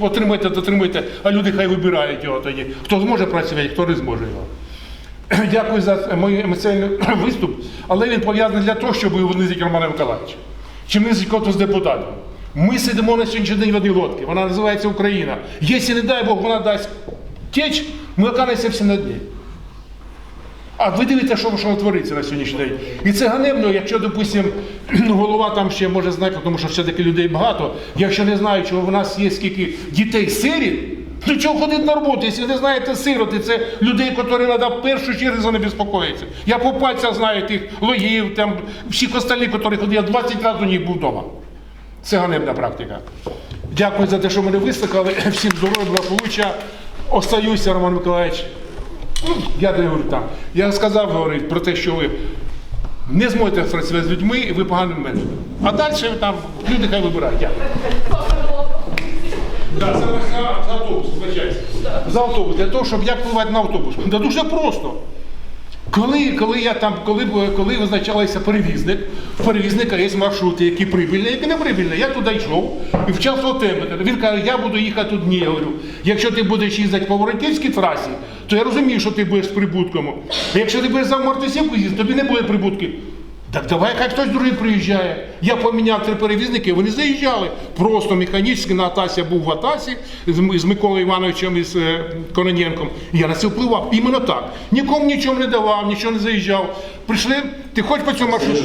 Отримайте, дотримуйте, а люди хай вибирають його тоді. Хто зможе працювати, хто не зможе його. Дякую за мій емоційний виступ, але він пов'язаний для того, щоб унизити Романа Миколаївича. Чи унизити когось з депутатів. Ми сидимо на сьогоднішній день в одній лодці, вона називається Україна. Якщо, не дай Бог, вона дасть теч, ми окажемося всі на дні. А ви дивіться, що, що твориться на сьогоднішній день. І це ганебно, якщо, допустимо, голова там ще може знати, тому що все-таки людей багато. Якщо не знаю, що в нас є скільки дітей сиріт, то чого ходити на роботу? Якщо не знаєте сироти, це людей, які треба в першу чергу за не безпокоїтися. Я по пальцях знаю тих лоїв, там всіх остальних, які ходять, я 20 разів у них був вдома. Це ганебна практика. Дякую за те, що мене вислухали. Всім здоров'я, благополуччя. Остаюся, Роман Миколаївич. Я не говорю там. Я сказав говорить про те, що ви не зможете працювати з людьми, і ви поганий менеджер. А далі там люди хай вибирають. Дякую. Да, за, за, за автобус, вибачайте. За автобус, для того, щоб як впливати на автобус. Да дуже просто. Коли, коли я там, коли, коли визначалися перевізник, в перевізника є маршрути, які прибильні, які не прибильні. Я туди йшов і вчасно тебе. Він каже, я буду їхати тут. Ні, я говорю, якщо ти будеш їздити по Воронківській трасі, то я розумію, що ти будеш з прибутком. А якщо ти будеш за Мартисівку їздити, тобі не буде прибутки. Так давай хай хтось другий приїжджає. Я поміняв три перевізники, вони заїжджали. Просто механічно на Атасі я був в Атасі з, з Миколою Івановичем і з е, Кононенком. Я на це впливав. Іменно так. Нікому нічого не давав, нічого не заїжджав. Прийшли, ти хоч по цьому маршруту?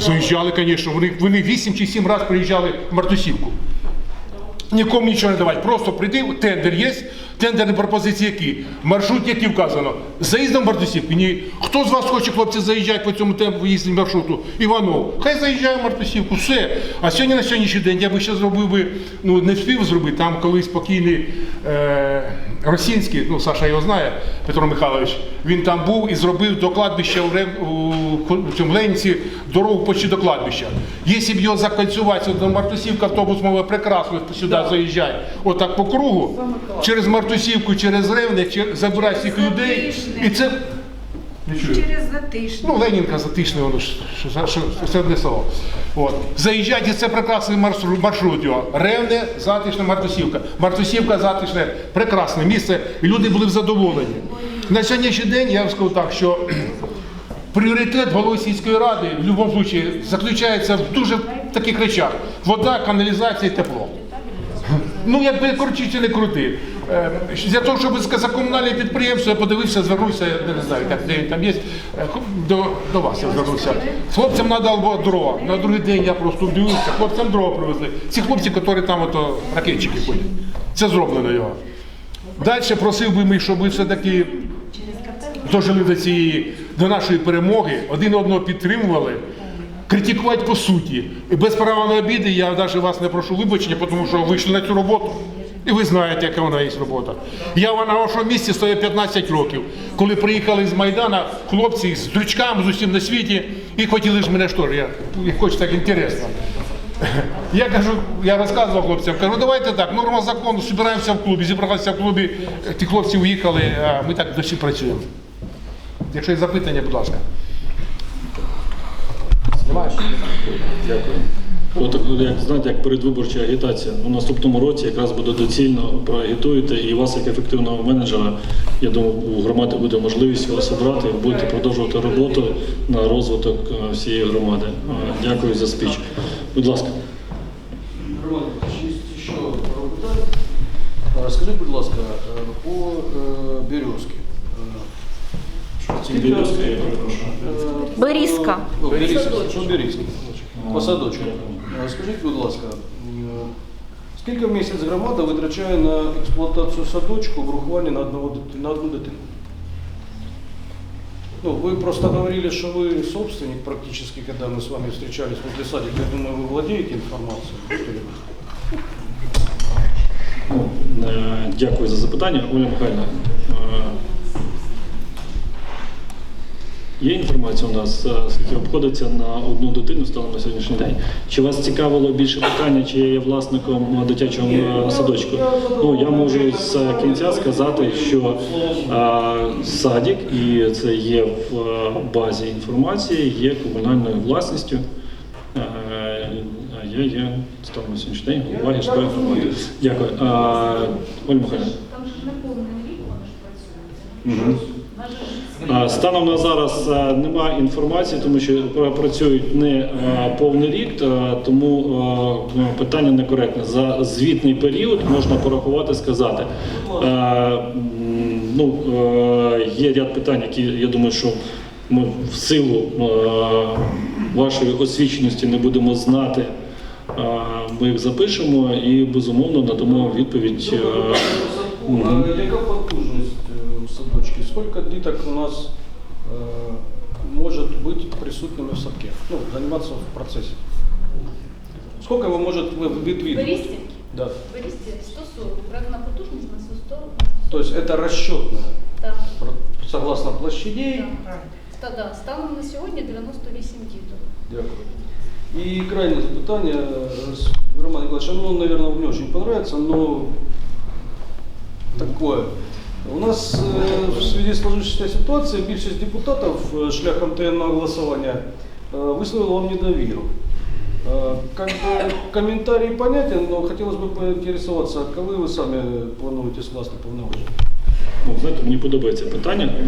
Заїжджали, звісно. Вони, вони 8 чи 7 разів приїжджали в Мартусівку. Нікому нічого не давати. Просто прийти, тендер є, тендерні пропозиції які? Маршрут, який вказано. Заїздом в Мартусівку. Ні. Хто з вас хоче, хлопці, заїжджати по цьому темпу їздити маршруту? Іванов. Хай заїжджає в Мартусівку, все. А сьогодні на сьогоднішній день я би ще зробив би, ну не встиг зробити, там колись спокійний е, Росінський, ну Саша його знає, Петро Михайлович, він там був і зробив до кладбища в, Рем, у, цьому Ленці дорогу почти до кладбища. Якщо б його закольцювати, до Мартусівка автобус мов прекрасно сюди заїжджає, отак по кругу, через Мартусівку, через Ревне, забирає всіх людей. І це не чую. Через затишне. Ну, Ленінка затишне, воно ж що, що, що, це одне село. От. Заїжджайте, це прекрасний маршрут, маршрут його. Ревне, затишне, Мартусівка. Мартусівка, затишне, прекрасне місце, і люди були задоволені. На сьогоднішній день я вам скажу так, що пріоритет голови сільської ради в будь-якому випадку заключається в дуже таких речах: вода, каналізація і тепло. Ну, якби чи не крути. Е, Для того, щоб за комунальне підприємство, я подивився, звернувся, я не знаю, як де там є, е, до, до вас я звернувся. Хлопцям треба дрова. На другий день я просто дивився, хлопцям дрова привезли. Ці хлопці, які там ото, ракетчики ходять. Це зроблено його. Далі просив би ми, щоб все-таки дожили до цієї, до нашої перемоги, один одного підтримували, критикувати по суті. І без права на обіди я навіть вас не прошу вибачення, тому що ви йшли на цю роботу. І ви знаєте, яка вона є робота. Я на вашому місці стою 15 років, коли приїхали з Майдана хлопці з дрючками з усім на світі і хотіли ж мене що ж, я, хочу так інтересно. Я кажу, я розказував хлопцям, кажу, давайте так, норма закону, збираємося в клубі, зібралися в клубі, ті хлопці уїхали, а ми так досі працюємо. Якщо є запитання, будь ласка. Дякую. От, як знаєте, як передвиборча агітація. У наступному році якраз буде доцільно проагітуєте, і вас, як ефективного менеджера, я думаю, у громади буде можливість вас обрати, і будете продовжувати роботу на розвиток е, всієї громади. Е, Дякую за спіч. Будь ласка. Роман, ще- ще пару Скажіть, будь ласка, е, по е, Березки. Е, Березка, я перепрошую. е, Берізка. ну, Берізка, по По садочку. Е, Скажіть, будь ласка, м, скільки в місяць громада витрачає на експлуатацію садочку в рахуванні на, одного, дит- на одну дитину? Ну, вы просто говорили, что вы собственник практически, когда мы с вами встречались возле садика. Я думаю, вы владеете информацией. Будьте любезны. Е, Дякую за запитання. Оля Михайлівна, Є інформація у нас, е, скільки обходиться на одну дитину станом на сьогоднішній день? Чи вас цікавило більше питання, чи я є власником дитячого е, садочку? Ну, я можу з кінця сказати, що е, садик, і це є в базі інформації, є комунальною власністю. Е, Я є станом на сьогоднішній день голова я ГСП. Дякую. А, Ольга Михайлівна. Там же ж не повний рік вони ж працюють. Станом на зараз е, немає інформації, тому що працюють не е, повний рік, е, тому питання некоректне. За звітний період можна порахувати, сказати. Ну, є ряд питань, які я думаю, що ми в силу вашої освіченості не будемо знати. Ми їх запишемо і безумовно надамо відповідь. яка потужність? Сколько діток у нас е, може бути присутніми в садке? Ну, займатися в процесі. Сколько ви можете ви в відвідувати? Берісті, Да. в Берісті 140, проектна потужність на 140. То есть это расчетно, Так, согласно площадей. так. Та, да, станом на сьогодні 98 діток. Дякую. И крайнее запитание, э, с- Роман Николаевич, оно, наверное, мне очень понравится, но такое. У нас э, в связи с сложившейся ситуацией більшість депутатів э, шляхом таємного голосування э, висловила вам недовіру. Э, Как бы комментарий понятен, но хотелось бы поинтересоваться, коли ви самі плануєте скласти повноваження? Ну, знаєте, мені подобається питання, е,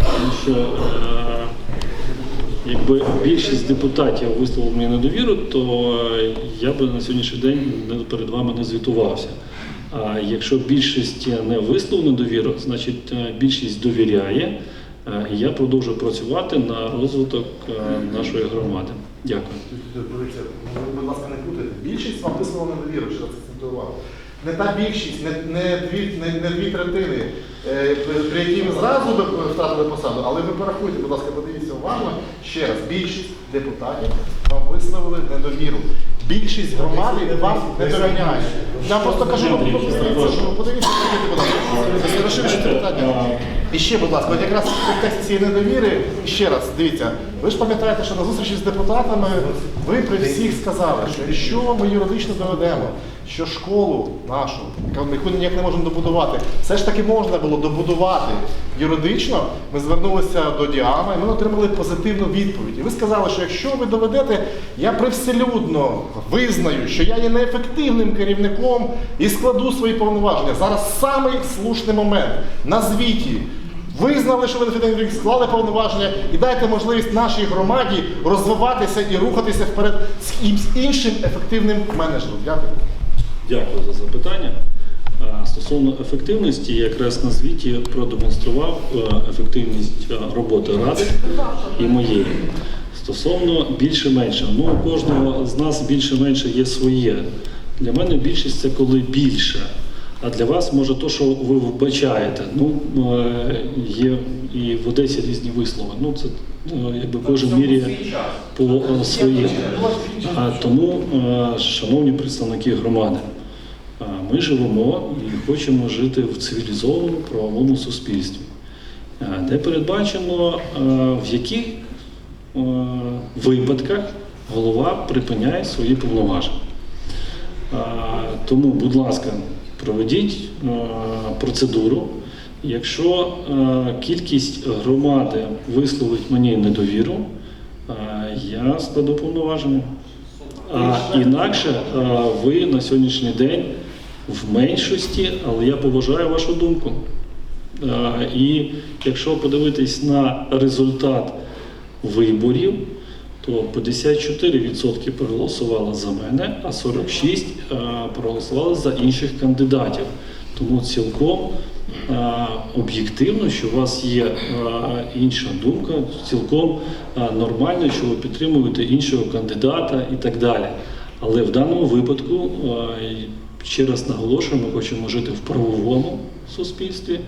тому що е, якби більшість депутатів висловили мені недовіру, то е, я би на сьогоднішній день не- перед вами не звітувався. А якщо більшість не висловила недовіру, значить е, більшість довіряє, е, я продовжую працювати на розвиток е, нашої громади. Дякую. Дивіться, ви, будь ласка, не путайте. Більшість вам висловила недовіру, що це увагу. Не та більшість, не, не, дві, не, не дві третини, при- якій ви зразу втратили посаду, але ви порахуйте, будь ласка, подивіться уважно. Ще раз, більшість депутатів вам висловили недовіру. Більшість громади вам не довіряє. Я просто кажу, ну, подивіться, що питання. І ще, будь ласка, от якраз в контексті цієї недовіри, ще раз, дивіться, ви ж пам'ятаєте, що на зустрічі з депутатами ви при всіх сказали, що якщо ми юридично доведемо, що школу нашу, яку ми ніяк не можемо добудувати, все ж таки можна було добудувати юридично, ми звернулися до Діами, і ми отримали позитивну відповідь. І ви сказали, що якщо ви доведете, я привселюдно визнаю, що я є неефективним керівником і складу свої повноваження. Зараз самий слушний момент на звіті. Визнали, що ви керівник, склали повноваження і дайте можливість нашій громаді розвиватися і рухатися вперед з іншим ефективним менеджером. Дякую. Дякую за запитання. Стосовно ефективності, якраз на звіті продемонстрував е, ефективність е, роботи ради і моєї. Стосовно більше-менше, ну у кожного з нас більше-менше є своє. Для мене більшість це коли більше. А для вас може то, що ви вбачаєте. Ну е, є і в Одесі різні вислови. Ну це якби кожен міряє по своєму. А тому, шановні представники громади, ми живемо і хочемо жити в цивілізованому правовому суспільстві, е, де передбачено, е, в яких е, випадках голова припиняє свої повноваження. Тому, будь ласка, проведіть процедуру. Якщо кількість громади висловить мені недовіру, я складу повноваження. А інакше ви на сьогоднішній день в меншості, але я поважаю вашу думку. Е, І якщо подивитись на результат виборів, то 54% проголосували за мене, а 46% е, проголосували за інших кандидатів. Тому цілком е, об'єктивно, що у вас є інша думка, цілком нормально, що ви підтримуєте іншого кандидата і так далі. Але в даному випадку, ще раз наголошую, ми хочемо жити в правовому суспільстві.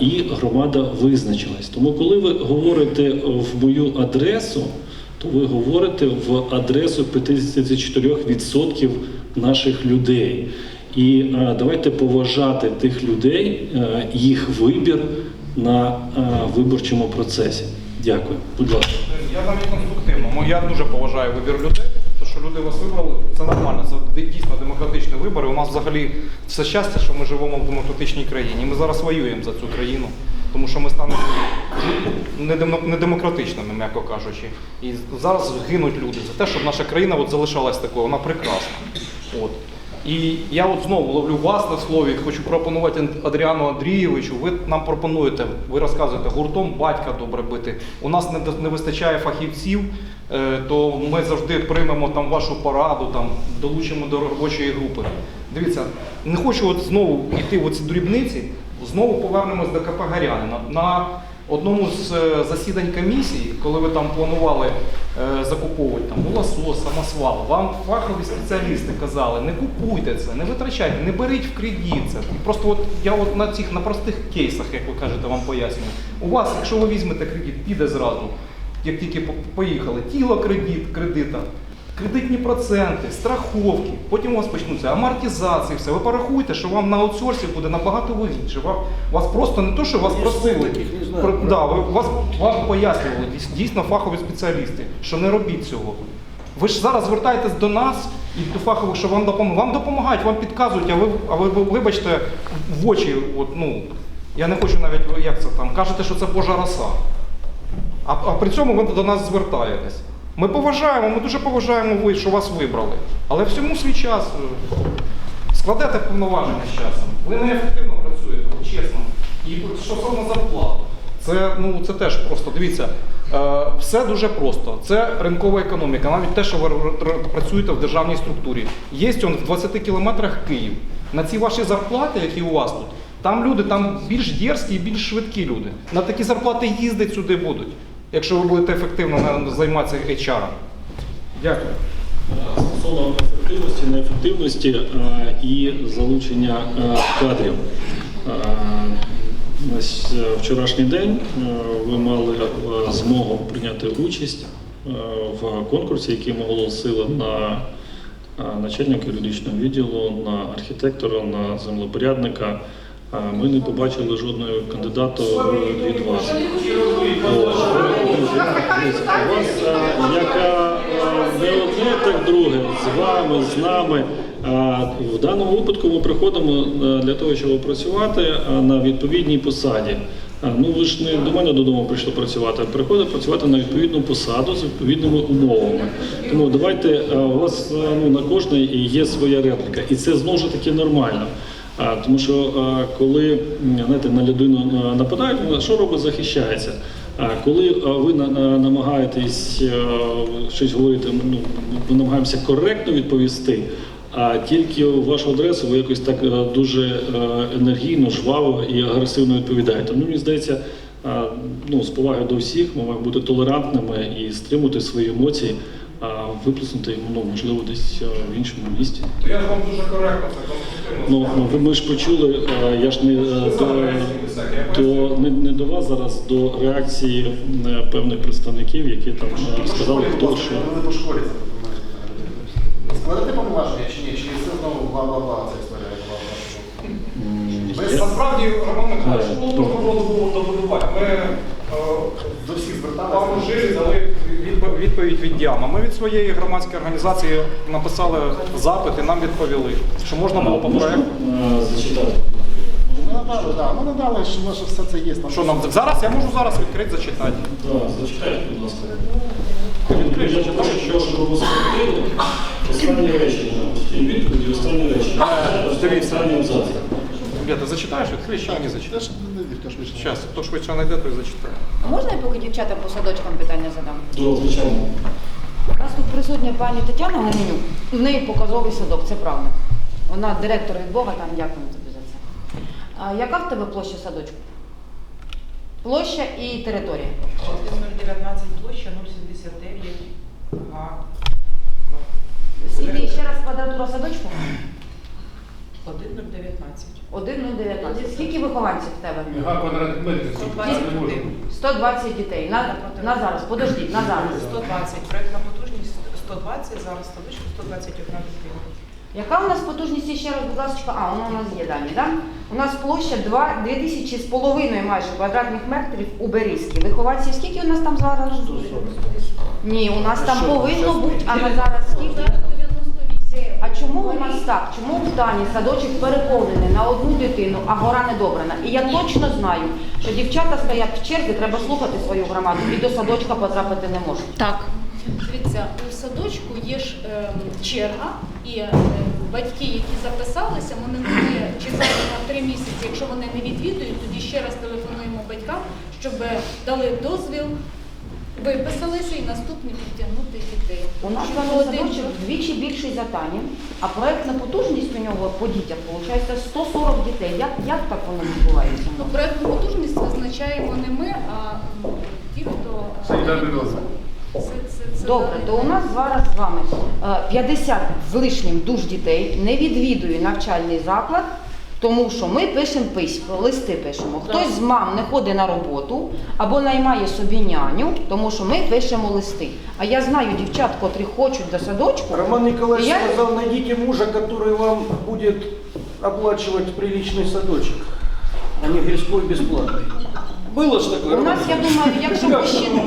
І громада визначилась. Тому, коли ви говорите в мою адресу, то ви говорите в адресу 54% наших людей. І давайте поважати тих людей, їх вибір на виборчому процесі. Дякую. Будь ласка. Я навіть конструктивно. Ну, Я дуже поважаю вибір людей. Що люди вас вибрали, це нормально. Це дійсно демократичні вибори. У нас взагалі все щастя, що ми живемо в демократичній країні. Ми зараз воюємо за цю країну. тому що ми станемо недемо- недемократичними, м'яко кажучи. І зараз гинуть люди за те, щоб наша країна от залишалась такою, вона прекрасна. От. І я от знову ловлю вас на слові, хочу пропонувати Ан- Адріану Андрійовичу. Ви нам пропонуєте, ви розказуєте, гуртом батька добре бити. У нас не, вистачає фахівців, то ми завжди приймемо там вашу пораду, там долучимо до робочої групи. Дивіться, не хочу от знову йти в ці дрібниці, знову повернемось до КП Гарянина. На одному з е, засідань комісії, коли ви там планували е, закуповувати там лосос, самосвал, вам фахові спеціалісти казали, не купуйте це, не витрачайте, не беріть в кредит це. Просто от я от на цих на простих кейсах, як ви кажете, вам пояснюю. У вас, якщо ви візьмете кредит, піде зразу, як тільки поїхали, тіло кредит, кредита. Кредитні проценти, страховки, потім у вас почнуться амортизації, все. Ви порахуєте, що вам на аутсорсі буде набагато вигідніше. Вам- Вас просто не то, що вас просили, про- да, вас, вам пояснювали дійсно фахові спеціалісти, що не робіть цього. Ви ж зараз звертаєтесь до нас і до фахових, що вам допомагають. Вам допомагають, вам підказують, а ви, а ви вибачте, в очі, от, ну, я не хочу навіть, як це там, кажете, що це Божа роса. А, а при цьому ви до нас звертаєтесь. Ми поважаємо, ми дуже поважаємо ви, що вас вибрали. Але всьому свій час е, складете повноваження з часом. Ви неефективно працюєте, чесно. І стосовно зарплат, це, ну, це теж просто, дивіться, е, все дуже просто. Це ринкова економіка, навіть те, що ви працюєте в державній структурі. Є он в 20 кілометрах Київ. На ці ваші зарплати, які у вас тут, там люди там більш дерзкі і більш швидкі люди. На такі зарплати їздить сюди будуть, якщо ви будете ефективно займатися HR. Дякую. Стосовно ефективності, неефективності е, і залучення е, кадрів. Е, е, вчорашній день е, ви мали е, змогу прийняти участь е, в конкурсі, який ми оголосили на е, начальника юридичного відділу, на архітектора, на землепорядника. Ми не побачили жодного кандидата від вас. У вас яка е, не одне, так друге, з вами, з нами. В даному випадку ми приходимо е, для того, щоб працювати е, на відповідній посаді. Ну ви ж не до мене додому прийшли працювати, а приходите працювати на відповідну посаду з відповідними умовами. Тому давайте у вас ну, на кожної є своя репліка, і це знову ж таки нормально. Тому що коли знаєте, на людину нападають, що робить, захищається. Коли ви на- на- намагаєтесь щось говорити, ну, ми намагаємося коректно відповісти, а тільки вашу адресу ви якось так е, дуже е, енергійно, жваво і агресивно відповідаєте. Ну, мені здається, ну, з поваги до всіх ми маємо бути толерантними і стримувати свої емоції, виплеснути їх, ну, можливо, десь е, в іншому місці. То я вам дуже коректно це конструктивно. Ну, ви- ми ж почули, е, я ж не е, до, до не, не до вас зараз, до реакції певних представників, які там сказали, хто що. Ви по школі це допомагаєте. Складете повноваження чи ні? Чи це знову бла-бла-бла ця історія насправді, Роман Михайлович, ну, можна було добудувати. Ми До всіх зверталися? Пану Жилі дали відповідь від Дяма. Ми від своєї громадської організації написали запит і нам відповіли, що можна було по проекту. Е, Зачитати. Ну, надали, да. Ну, надали, що може все це є. Що нам зараз? Я можу зараз відкрити зачитати. Так, зачитайте, будь ласка. Відкрити, зачитати, що ж ви спротили. Останні речення. І відповіді, останні речення. дивіться. Останній абзац. Ребята, зачитаєш? Мені зачитати. Не ще- Зараз, хто швидше знайде, той зачитає. А можна я поки дівчатам по садочкам питання задам? До звичайно. У нас тут присутня пані Тетяна Гоненюк. В неї показовий садок, це правда. Вона директор від Бога, там дякую тобі за це. А яка в тебе площа садочку? Площа і територія. 019 площа 079 га. Скільки ще раз квадратура садочку? 1019. 1,019. Скільки вихованців в тебе? Яка квадратних метрів? 121. 120 дітей. На, на зараз, подождіть, на зараз. 120. Проектна потужність 120, зараз садочку 121 дитина. Яка у нас потужність ще раз, будь ласка? А, вона у нас є дані, так? У нас площа 2, 2000 з половиною майже квадратних метрів у Берізькій. Вихованців скільки у нас там зараз? Ні, у нас там повинно бути, а на зараз скільки? Так, чому в Тані садочок переповнений на одну дитину, а гора не добрана. І я точно знаю, що дівчата стоять в черзі, треба слухати свою громаду і до садочка потрапити не можуть. Так. Дивіться, у садочку є ж ем, черга, і е, батьки, які записалися, вони могли чекати на три місяці. Якщо вони не відвідують, тоді ще раз телефонуємо батькам, щоб дали дозвіл, виписалися і наступні підтягнути дітей. У нас Щоб даний один садочок вдвічі більший за Тані, а проектна потужність у нього по дітях виходить 140 дітей. Як, як так воно відбувається? Ну, проектну потужність визначаємо не ми, а м, ті, хто е, Санітарний дозвіл. Це, це, це Добре, то у нас зараз з вами е, 50 з лишнім душ дітей не відвідує навчальний заклад, тому що ми пишемо письма, листи пишемо. Хтось з мам не ходить на роботу або наймає собі няню, тому що ми пишемо листи. А я знаю дівчат, котрі хочуть до садочку. Роман Николаевич Я- сказал, найдите мужа, который вам будет оплачивать приличный садочек, а не городской бесплатный. Было же такое, У нас, я думаю, якщо мужчина,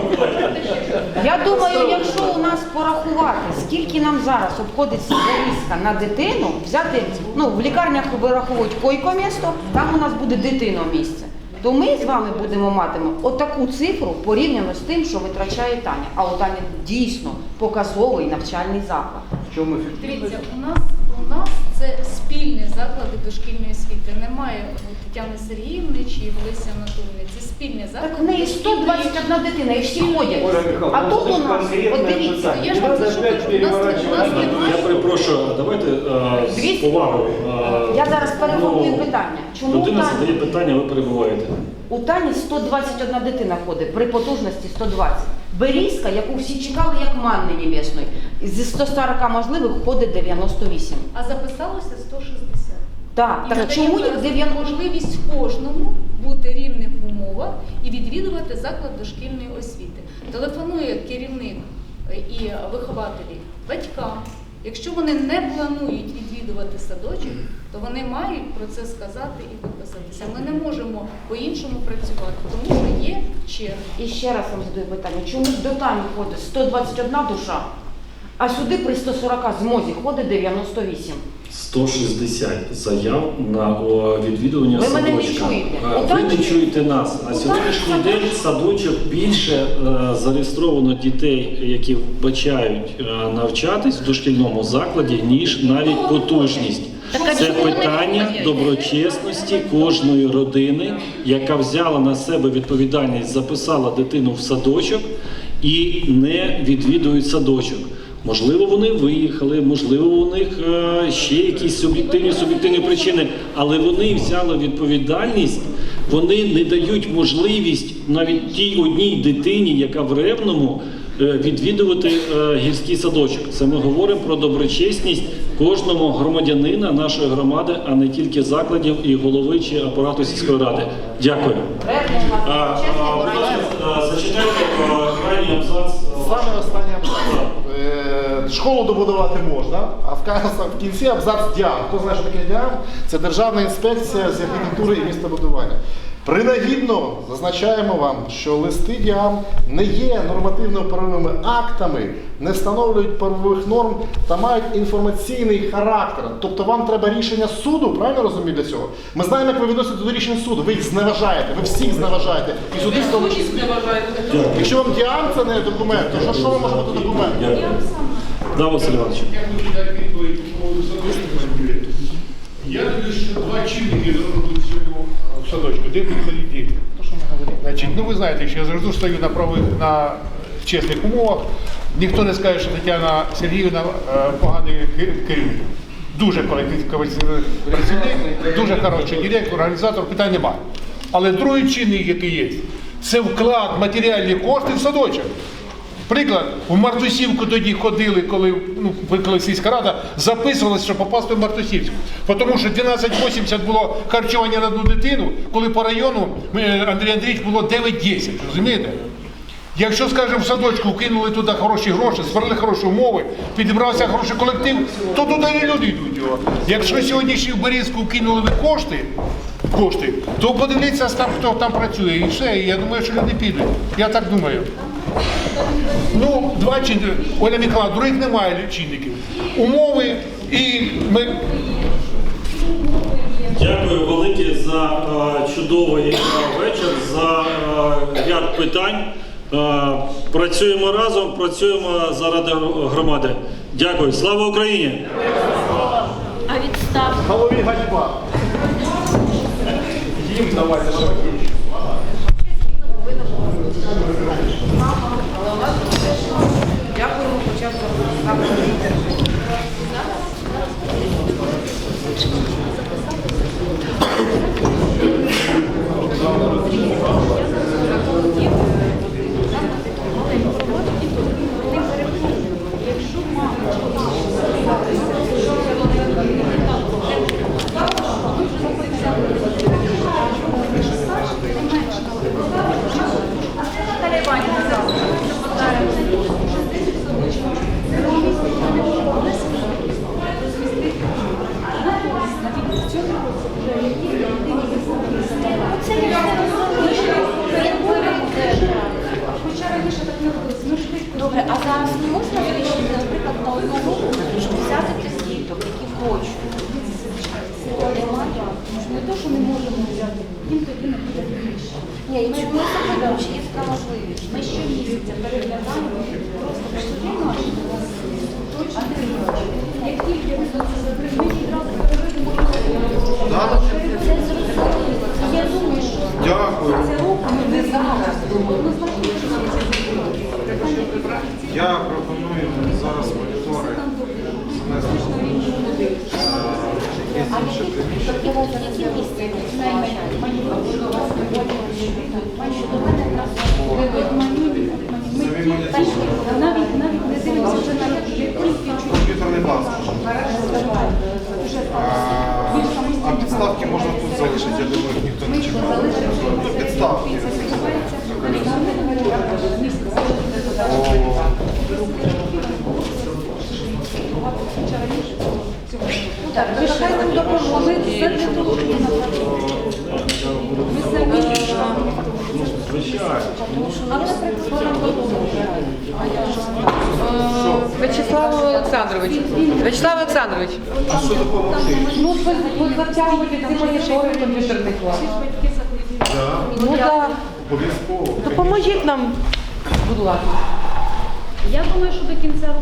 я думаю, якщо у нас порахувати, скільки нам зараз обходиться вирізка на дитину, взяти, ну в лікарнях вираховують койко-місто, там у нас буде дитино місце. То ми з вами будемо матиме отаку цифру порівняно з тим, що витрачає Таня. А у Тані дійсно показовий навчальний заклад. В чем эффективность? Дивіться, у нас у нас це спільні заклади дошкільної освіти. Немає Тетяни Сергіївни чи в Лесі Анатоліївни. Це спільні заклади. Так в неї 121 дитина, і всі ходять. Михайловна, А тут у нас, конкретне от дивіться, питання. Я ж вам Опять кажу, у нас- у нас немає- Я перепрошую, давайте е, з Двісті? повагою. е, Я зараз переформую ну, питання. Чому Людина задає питання, ви перебуваєте. У Тані 121 дитина ходить при потужності 120. Берізка, яку всі чекали як манни небесної, зі 140 можливих ходить 98. А записалося 160. Так, І так чому їх 90? можливість кожному бути рівним в умовах і відвідувати заклад дошкільної освіти. Телефонує керівник е, і вихователі батькам. Якщо вони не планують відвідувати садочок, то вони мають про це сказати і виписатися. Ми не можемо по-іншому працювати, тому що є черги. І ще раз вам задаю питання, чому до Тані ходить 121 душа, а сюди при 140 змозі ходить 98? 160 заяв на о, відвідування Ви мене не садочка. чуєте. Е, Отак Ви не чуєте нас. На Отак сьогоднішній день садочок більше е, зареєстровано дітей, які вбачають е, навчатись в дошкільному закладі, ніж навіть потужність. Це питання доброчесності кожної родини, яка взяла на себе відповідальність, записала дитину в садочок і не відвідують садочок. Можливо, вони виїхали, можливо, у них е, ще якісь суб'єктивні суб'єктивні причини, але вони взяли відповідальність, вони не дають можливість навіть тій одній дитині, яка в ревному, е, відвідувати е, гірський садочок. Це ми говоримо про доброчесність кожного громадянина нашої громади, а не тільки закладів і голови чи апарату сільської ради. Дякую. Зачитайте крайній абзац. Саме останній абзац. Школу добудувати можна, а в кінці абзац діам. Хто знає, що таке діам? Це Державна інспекція з архітектури і містобудування. Принагідно зазначаємо вам, що листи діам не є нормативно-правовими актами, не встановлюють правових норм та мають інформаційний характер. Тобто вам треба рішення суду, правильно розумію для цього? Ми знаємо, як ви відносите до рішень суду. Ви їх зневажаєте, ви всіх зневажаєте. І суди в тому числі. Якщо вам діам це не документ, то що, що вам може бути документ? Да, Василь Іванович. Я хочу дати відповідь по поводу садочку. Я дивлюсь, що два чинники сьогодні в садочку. Де ходити діти? Значить, ну ви знаєте, що я завжди стою на правих, на чесних умовах. Ніхто не скаже, що Тетяна Сергіївна е, поганий ке- керівник. Дуже кваліфікований працівник, дуже хороший директор, організатор, питань немає. Але другий чинник, який є, це вклад матеріальні кошти в садочок. Приклад, в Мартусівку тоді ходили, коли ну, сільська рада, записувалися, щоб попасти в Мартусівську. Тому що 12,80 було харчування на одну дитину, коли по району Андрій Андрійович було 9-10, розумієте? Якщо, скажімо, в садочку кинули туди хороші гроші, створили хороші умови, підібрався хороший колектив, то туди і люди йдуть. Якщо сьогодні ще в Берізку кинули ви кошти, кошти, то подивіться там, хто там працює, і все. І я думаю, що люди підуть. Я так думаю. Ну, два чинники. Оля Михайловна, других немає чинників. Умови І ми Дякую велике за е, чудовий е, вечір, за е, ряд питань. Працюємо разом, працюємо заради громади. Дякую. Слава Україні! А відстав. Голові ганьба. Їм давайте ще. Дякуємо хоча б за Добре, а зараз не можна вирішити, наприклад, на одну групу, щоб взяти тих діток, які хочуть. Немає. Не то, що не можемо взяти, їм тоді не буде більше. Ні, ми запитав, чи є така можливість? Ми щомісяця переглядаємо просто посуди наші Як тільки ми це ми відразу. Я думаю, що Дякую. Це руку ми не зараз. Однозначно, що це Я пропоную зараз монітори занести е, якесь інше приміщення. які місця Самі монітори. Навіть навіть не дивимося вже на. А, підставки можна я думаю, ніхто не чекає. Ну, підставки. Ви ж хай нам допоможете. Це самі. Але, наприклад, Вячеслав Олександрович. Вячеслав Олександрович. А що допомогти? Ну, затягувати ці монітори комп'ютерний клас. Ну так. обов'язково. Допоможіть нам, будь ласка. Я думаю, що до кінця